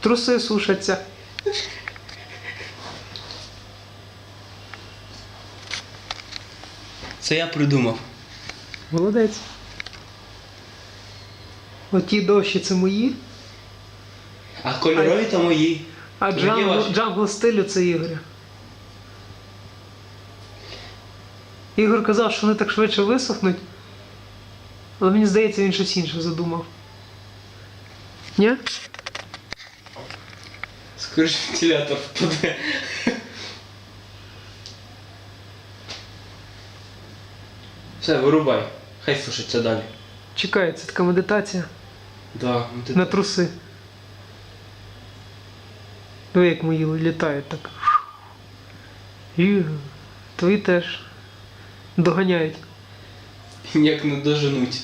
Труси сушаться. Це я придумав. Молодець. Оті довші це мої, А кольорові то мої. а Твої джангл, джангл стилю це Ігоря. Ігор казав, що вони так швидше висохнуть. Але мені здається, він щось інше задумав. Ні? Скоріше вентилятор впаде. Все, вирубай. Хай сушиться далі. Чекай, це така медитація Да, ну ти на труси. Диви, як мої літають так. І твої теж доганяють. ніяк не доженуть.